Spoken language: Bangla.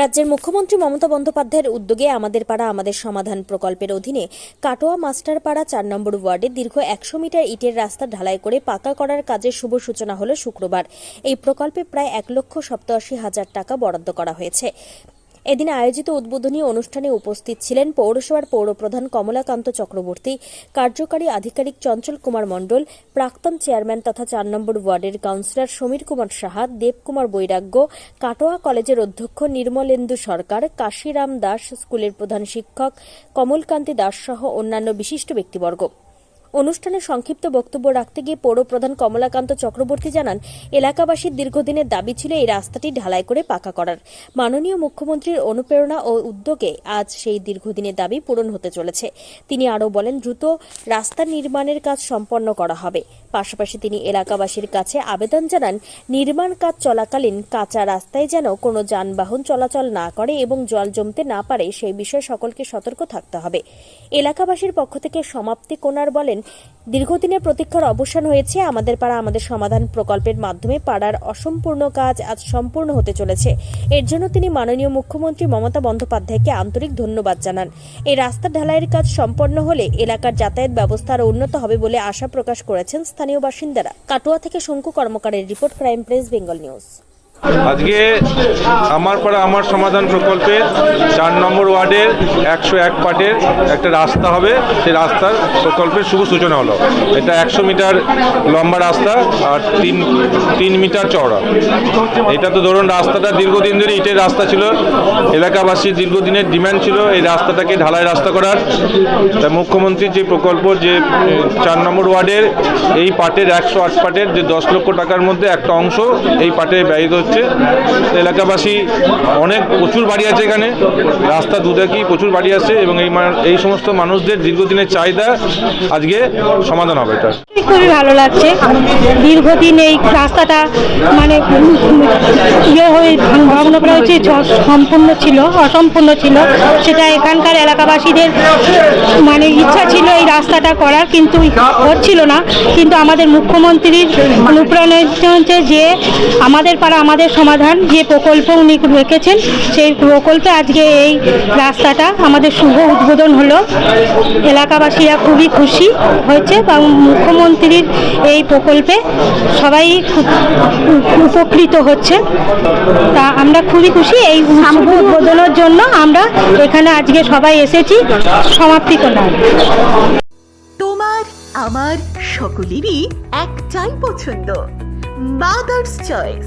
রাজ্যের মুখ্যমন্ত্রী মমতা বন্দ্যোপাধ্যায়ের উদ্যোগে আমাদের পাড়া, আমাদের সমাধান প্রকল্পের অধীনে কাটোয়া মাস্টার পাড়া চার নম্বর ওয়ার্ডে দীর্ঘ একশো মিটার ইটের রাস্তা ঢালাই করে পাকা করার কাজের শুভ সূচনা হল শুক্রবার। এই প্রকল্পে প্রায় এক লক্ষ সপ্তাশি হাজার টাকা বরাদ্দ করা হয়েছে। এদিন আয়োজিত উদ্বোধনী অনুষ্ঠানে উপস্থিত ছিলেন পৌরসভার পৌরপ্রধান কমলাকান্ত চক্রবর্তী, কার্যকারী আধিকারিক চঞ্চল কুমার মণ্ডল, প্রাক্তন চেয়ারম্যান তথা চার নম্বর ওয়ার্ডের কাউন্সিলর সমীর কুমার সাহা দেবকুমার বৈরাগ্য, কাটোয়া কলেজের অধ্যক্ষ নির্মলেন্দু সরকার, কাশিরাম দাস স্কুলের প্রধান শিক্ষক, কমলকান্তি দাস সহ অন্যান্য বিশিষ্ট ব্যক্তিবর্গ। অনুষ্ঠানে সংক্ষিপ্ত বক্তব্য রাখতে গিয়ে পৌরপ্রধান কমলাকান্ত চক্রবর্তী জানান, এলাকাবাসীর দীর্ঘদিনের দাবি ছিল এই রাস্তাটি ঢালাই করে পাকা করার। মাননীয় মুখ্যমন্ত্রীর অনুপ্রেরণা ও উদ্যোগে আজ সেই দীর্ঘদিনের দাবি পূরণ হতে চলেছে। তিনি আরও বলেন, দ্রুত রাস্তা নির্মাণের কাজ সম্পন্ন করা হবে। পাশাপাশি তিনি এলাকাবাসীর কাছে আবেদন জানান, নির্মাণ কাজ চলাকালীন কাঁচা রাস্তায় যেন কোনো যানবাহন চলাচল না করে এবং জল জমতে না পারে, সেই বিষয়ে সকলকে সতর্ক থাকতে হবে। এলাকাবাসীর পক্ষ থেকে সমাপ্তি কোনার বলেন দীর্ঘদিনের প্রতীক্ষার অবসান হয়েছে, আমাদের পাড়া আমাদের সমাধান প্রকল্পের মাধ্যমে পাড়ার অসম্পূর্ণ কাজ আজ সম্পূর্ণ হতে চলেছে। এর জন্য তিনি মাননীয় মুখ্যমন্ত্রী মমতা বন্দ্যোপাধ্যায়কে আন্তরিক ধন্যবাদ জানান। এই রাস্তা ঢালাইয়ের কাজ সম্পন্ন হলে এলাকার যাতায়াত ব্যবস্থা আরও উন্নত হবে বলে আশা প্রকাশ করেছেন স্থানীয় বাসিন্দারা। কাটোয়া থেকে Shanku কর্মকারের report crime press, Bengal news. আজকে আমার পাড়া আমার সমাধান প্রকল্পের চার নম্বর ওয়ার্ডের একশো এক পাটের একটা রাস্তা হবে। সেই রাস্তার প্রকল্পের শুভ সূচনা হলো। এটা একশো মিটার লম্বা রাস্তা আর তিন তিন মিটার চওড়া। এটা তো ধরুন রাস্তাটা দীর্ঘদিন ধরে ইটের রাস্তা ছিল। এলাকাবাসীর দীর্ঘদিনের ডিমান্ড ছিল এই রাস্তাটাকে ঢালাই রাস্তা করার। তা মুখ্যমন্ত্রীর যে প্রকল্প, যে চার নম্বর ওয়ার্ডের এই পাটের একশো আট পাটের যে দশ লক্ষ টাকার মধ্যে একটা অংশ এই পাটে ব্যয়িত হচ্ছে। এলাকাবাসী অনেক প্রচুর বাড়ি আছে এখানে। রাস্তা দুধাকি প্রচুর বাড়ি আছে এবং এই এই সমস্ত মানুষদের দীর্ঘদিনের চাহিদা আজকে সমাধান হবে এটা। খুবই ভালো লাগছে। দীর্ঘদিন এই রাস্তাটা মানে ইয়ে হয়ে ভগ্ন করা হয়েছে সম্পূর্ণ ছিল, অসম্পূর্ণ ছিল। সেটা এখানকার এলাকাবাসীদের মানে ইচ্ছা ছিল এই রাস্তাটা করার, কিন্তু হচ্ছিল না। কিন্তু আমাদের মুখ্যমন্ত্রীর অনুপ্রেরণা হচ্ছে যে আমাদের পাড়া, আমাদের সমাধান, যে প্রকল্প উনি রেখেছেন, সেই প্রকল্পে আজকে এই রাস্তাটা আমাদের শুভ উদ্বোধন হলো। এলাকাবাসীরা খুবই খুশি হয়েছে এবং মুখ্যমন্ত্রীর এই প্রকল্পে সবাই উপকৃত হচ্ছে। তা আমরা খুবই খুশি, এই শুভ উদ্বোধনের জন্য আমরা এখানে আজকে সবাই এসেছি, সমাপ্তি করলাম। তোমার, আমার সকলেরই একটাই পছন্দ মাদার্স চয়েস